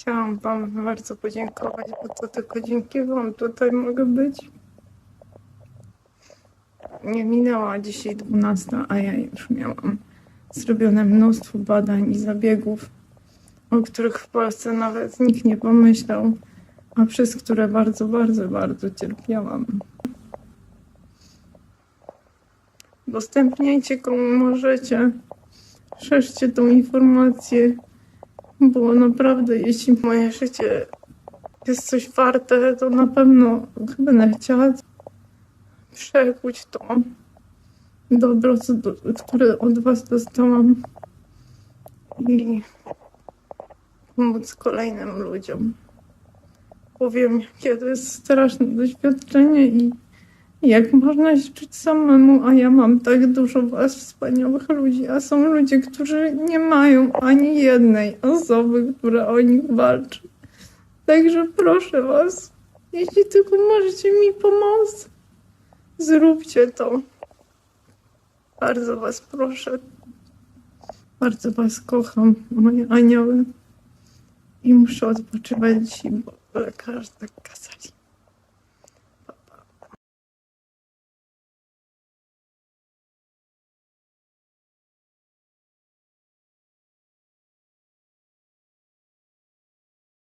Chciałam Wam bardzo podziękować, bo to tylko dzięki Wam tutaj mogę być. Nie minęła dzisiaj 12, a ja już miałam zrobione mnóstwo badań i zabiegów, o których w Polsce nawet nikt nie pomyślał, a przez które bardzo, bardzo, bardzo cierpiałam. Udostępniajcie komu możecie. Szerzcie tą informację, bo naprawdę jeśli moje życie jest coś warte, to na pewno będę chciała przekuć to dobro, które od was dostałam i pomóc kolejnym ludziom. Powiem, jakie to jest straszne doświadczenie i jak można się czuć samemu, a ja mam tak dużo was, wspaniałych ludzi, a są ludzie, którzy nie mają ani jednej osoby, która o nich walczy. Także proszę was, jeśli tylko możecie mi pomóc, zróbcie to. Bardzo was proszę. Bardzo was kocham, moje anioły. I muszę odpoczywać dzisiaj, bo lekarze tak kazali.